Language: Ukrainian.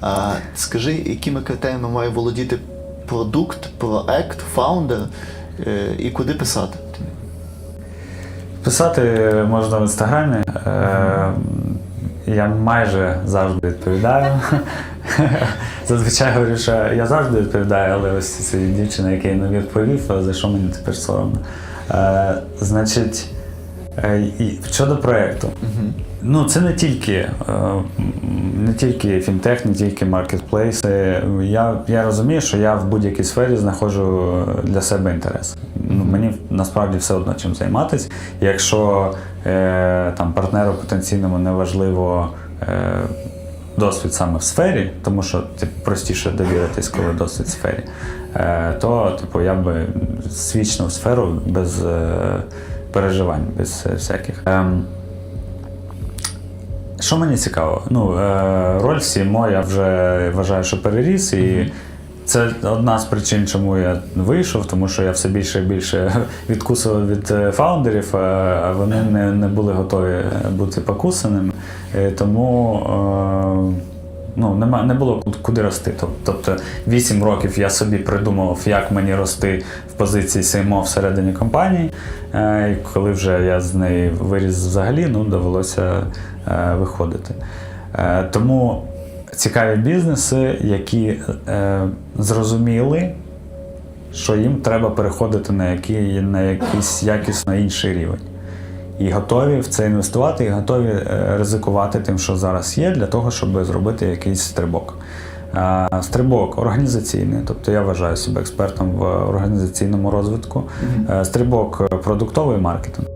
А, скажи, якими критеріями має володіти продукт, проект, фаундер е, і куди писати? Писати можна в інстаграмі. Е, Я майже завжди відповідаю. Зазвичай говорю, що я завжди відповідаю, але ось ця дівчина, яка не відповів, за що мені тепер соромно. Е, Значить, щодо проєкту. Ну, це не тільки, е, не тільки фінтех, не тільки маркетплейси. Я, я розумію, що я в будь-якій сфері знаходжу для себе інтерес. Ну, мені насправді все одно чим займатися. Якщо е, там партнеру потенційному не важливо е, досвід саме в сфері, тому що типу, простіше довіритись, коли досвід в сфері, е, то типу, я би свічнув сферу без е, переживань, без е, всяких. Ем, що мені цікаво? Ну, е, роль CMO я вже вважаю, що переріс, і це одна з причин, чому я вийшов, тому що я все більше і більше відкусував від е, фаундерів, а- а вони не, не були готові бути покусаними. Е, Тому е, ну, нема, не було куди рости. Тобто 8 років я собі придумував, як мені рости в позиції CMO всередині компанії. Е, І коли вже я з неї виріс взагалі, ну, довелося е, виходити. Е, Тому цікаві бізнеси, які зрозуміли, що їм треба переходити на, який, на якийсь якісно інший рівень. І готові в це інвестувати, і готові е, ризикувати тим, що зараз є, для того, щоб зробити якийсь стрибок. Стрибок організаційний, тобто я вважаю себе експертом в організаційному розвитку. Е, Стрибок е, продуктовий маркетинг.